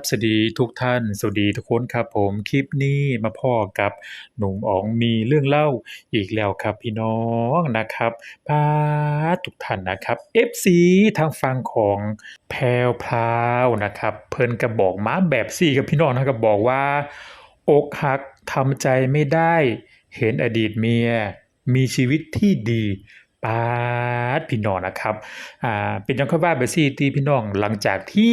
บสวัสดีทุกท่าน สวัสดีทุกคนครับผมคลิปนี้มาพ้อกับหนุ่มอ๋องมีเรื่องเล่าอีกแล้วครับพี่น้องนะครับพาทุกท่านนะครับ FC ทางฝั่งของแพรวพราวนะครับ เพิ่นก็บอกมาแบบซี่กับพี่น้องนะครับบอกว่า อกหักทำใจไม่ได้เห็นอดีตเมีย มีชีวิตที่ดีปาดพี่น้องนะครับ อ่า เป็นจังค่อยว่าไปซี่ตีพี่น้องหลังจากที่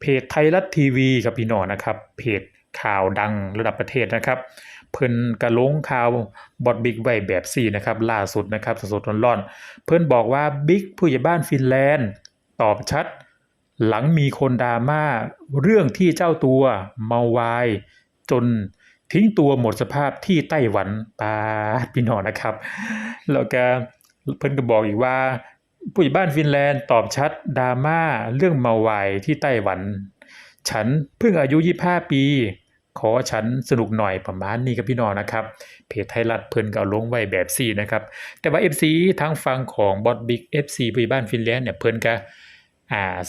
เพจไทยรัฐทีวีกับพี่น้องนะครับ เพจข่าวดังระดับประเทศนะครับ เพิ่นกระลงข่าวบอดบิ๊กไว้แบบซี่นะครับล่าสุดนะครับสดๆร้อนๆเพิ่นบอกว่าบิ๊กผู้ใหญ่บ้านฟินแลนด์ ตอบชัด หลังมีคนดราม่าเรื่องที่เจ้าตัวเมาวายจนทิ้งตัวหมดสภาพที่ไต้หวันปาพี่น้องนะครับ แล้วก็เพิ่นก็บอกอีกว่า ผู้ใหญ่บ้านฟินแลนด์ตอบชัดดราม่าเรื่องเมาวายที่ไต้หวัน ฉันเพิ่งอายุ 25 ปี ขอฉันสนุกหน่อยประมาณนี้กับพี่น้องนะครับ เพจไทยรัฐเพิ่นก็เอาลงไว้แบบซี่นะครับ แต่ว่า FC ทางฝั่งของบอดบิ๊ก FC ผู้ใหญ่บ้านฟินแลนด์เนี่ยเพิ่นก็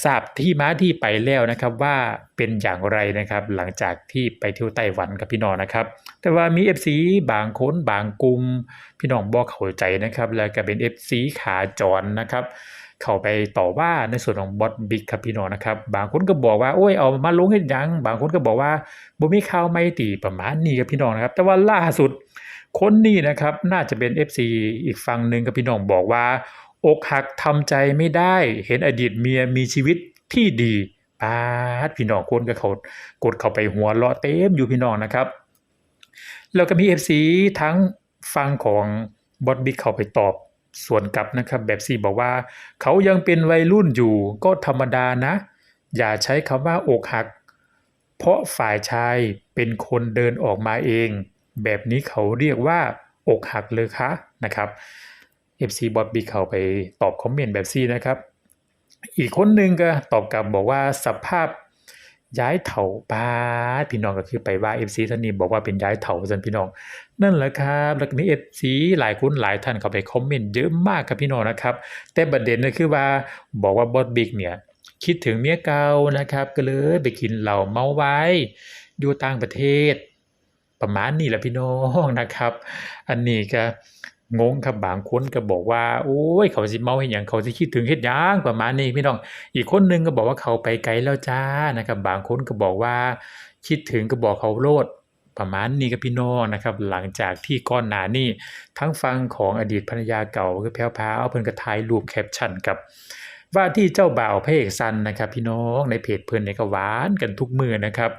ทราบที่มาที่ไปแล้วนะครับว่าเป็นอย่างไรนะครับหลังจากที่ไปเที่ยวไต้หวันกับพี่น้องนะครับ แต่ว่ามี FC บางคนบางกลุ่มพี่น้องบอกเข้าใจนะครับ แล้วก็เป็น FC ขาจรนะครับ เข้าไปต่อว่าในส่วนของบอทบิ๊กครับพี่น้องนะครับ บางคนก็บอกว่าโอ้ยเอามาลงเฮ็ดหยัง บางคนก็บอกว่าบ่มีข่าวไม่ตีประมาณนี้ครับพี่น้องนะครับ แต่ว่าล่าสุดคนนี้นะครับน่าจะเป็น FC อีกฝั่งหนึ่งกับพี่น้องบอกว่า อกหักทำใจไม่ได้เห็นอดีตเมียมีชีวิตที่ดีปาดพี่น้องคนก็เขากดเข้าไปหัวเราะเต็มอยู่พี่น้องนะครับ แล้วก็มี FC ทั้งฟังของบอดบิ๊กเข้าไปตอบ ส่วนกลับนะครับแบบซีบอกว่า เขายังเป็นวัยรุ่นอยู่ก็ธรรมดานะ อย่าใช้คำว่าอกหัก เพราะฝ่ายชายเป็นคนเดินออกมาเอง แบบนี้เขาเรียกว่าอกหักเลยคะนะครับ FC บอดบิ๊กเข้าไปตอบคอมเมนต์แบบซีนะครับ อีกคนหนึ่งก็ตอบกลับบอกว่าสภาพ ย้ายเถาป้าพี่น้องก็คือไปว่า FC ท่านนี้บอกว่าเป็นย้ายเถาสันพี่น้อง นั่นแหละครับแล้วก็มี FC หลายคนหลายท่านเข้าไปคอมเมนต์เยอะมากครับพี่น้องนะครับ แต่ประเด็นก็คือว่าบอกว่าบอสบิ๊กเนี่ยคิดถึงเมียเก่านะครับ ก็เลยไปกินเหล้าเมาไว้อยู่ต่างประเทศ ประมาณนี้แหละพี่น้องนะครับ อันนี้ก็ งงครับบางคนก็บอกว่าโอ้ยเขาสิเมาเฮ็ดหยังเขาสิคิดถึงเฮ็ดยังประมาณนี้พี่น้อง อีกคนหนึงก็บอกว่าเขาไปไกลแล้วจ้านะครับ บางคนก็บอกว่า คิดถึงก็บอกเขาโลดประมาณนี้กับพี่น้องนะครับ หลังจากที่ก่อนหน้านี้ทั้งฟังของอดีตภรรยาเก่าคือแพรวพราวเพิ่นก็ถ่ายรูปแคปชั่นกับว่าที่เจ้าบ่าวพระเอกซันนะครับ พี่น้องในเพจเพิ่นเนี่ยก็หวานกันทุกมือนะครับ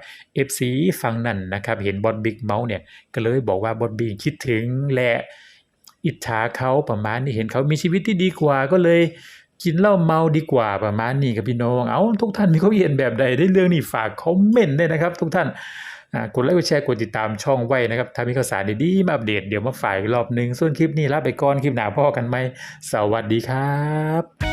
FC ฟังนั่นนะครับ เห็นบอดบิ๊กเมาส์เนี่ยก็เลยบอกว่าบอดบิ๊กคิดถึงและ อิจฉาเขาประมาณนี้เห็นเขามีชีวิตที่ดีกว่าก็เลยกินเหล้าเมาดีกว่าประมาณนี้กับพี่น้อง เอาทุกท่านมีความเห็นแบบใดในเรื่องนี้ฝากคอมเมนต์ด้วยนะครับ ทุกท่านกดไลค์กดแชร์กดติดตามช่องไว้นะครับถ้ามีข่าวสารดีๆมาอัปเดตเดี๋ยวมาฝ่ายรอบหนึ่งส่วนคลิปนี้ลาไปก่อนคลิปหน้าพ่อกันไหมสวัสดีครับ